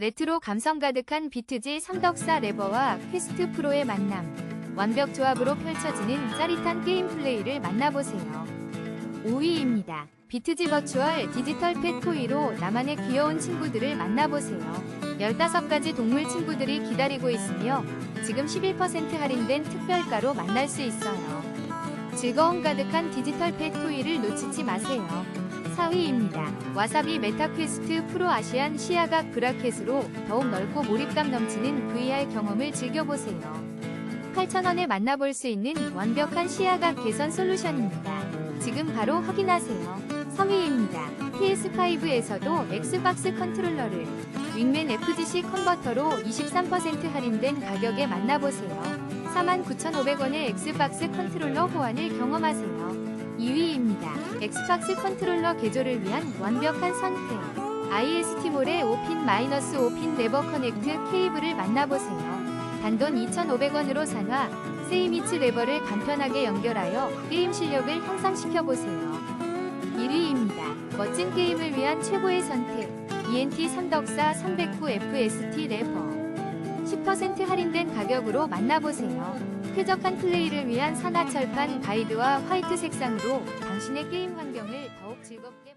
레트로 감성 가득한 비트지 삼덕사 레버와 퀘스트 프로의 만남. 완벽 조합으로 펼쳐지는 짜릿한 게임 플레이를 만나보세요. 5위입니다. 비트지 버추얼 디지털 펫 토이로 나만의 귀여운 친구들을 만나보세요. 15가지 동물 친구들이 기다리고 있으며 지금 11% 할인된 특별가로 만날 수 있어요. 즐거움 가득한 디지털 펫 토이를 놓치지 마세요. 4위입니다. 와사비 메타퀘스트 프로 아시안 시야각 브라켓으로 더욱 넓고 몰입감 넘치는 VR 경험을 즐겨보세요. 8,000원에 만나볼 수 있는 완벽한 시야각 개선 솔루션입니다. 지금 바로 확인하세요. 3위입니다. PS5에서도 엑스박스 컨트롤러를 윙맨 FGC 컨버터로 23% 할인된 가격에 만나보세요. 49,500원의 엑스박스 컨트롤러 호환을 경험하세요. 2위입니다. 엑스박스 컨트롤러 개조를 위한 완벽한 선택. IST몰의 5핀-5핀 마이너스 5핀 레버 커넥트 케이블을 만나보세요. 단돈 2,500원으로 산화, 세이미츠 레버를 간편하게 연결하여 게임 실력을 향상시켜보세요. 1위입니다. 멋진 게임을 위한 최고의 선택. ENT 삼덕사 309 FST 레버. 10% 할인된 가격으로 만나보세요. 쾌적한 플레이를 위한 산화철판 가이드와 화이트 색상으로 당신의 게임 환경을 더욱 즐겁게